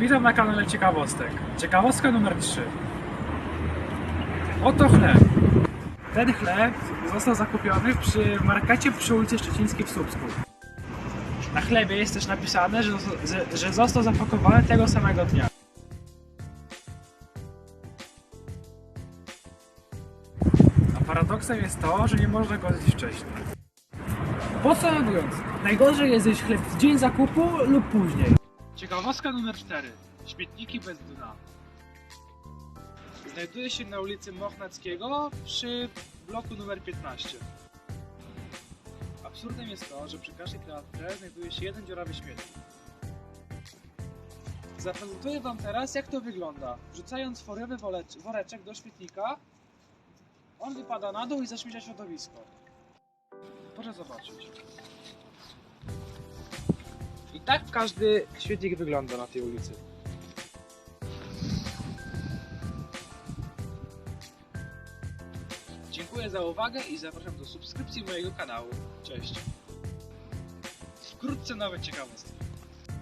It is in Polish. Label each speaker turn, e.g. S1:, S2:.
S1: Witam na kanale Ciekawostek. Ciekawostka numer 3. Oto chleb. Ten chleb został zakupiony przy markecie przy ulicy Szczecińskiej w Słupsku. Na chlebie jest też napisane, że, że, został zapakowany tego samego dnia. A paradoksem jest to, że nie można go zjeść wcześniej. Podsumowując, najgorzej jest zjeść chleb w dzień zakupu lub później. Ciekawostka numer 4. Śmietniki bez dna. Znajduje się na ulicy Mochnackiego przy bloku numer 15. Absurdem jest to, że przy każdej klatce znajduje się jeden dziurawy śmietnik. Zaprezentuję Wam teraz, jak to wygląda. Wrzucając wolecz- woreczek do śmietnika, on wypada na dół i zaśmiecia środowisko. Proszę zobaczyć. Tak każdy śmietnik wygląda na tej ulicy. Dziękuję za uwagę i zapraszam do subskrypcji mojego kanału. Cześć. Wkrótce nowe ciekawostki.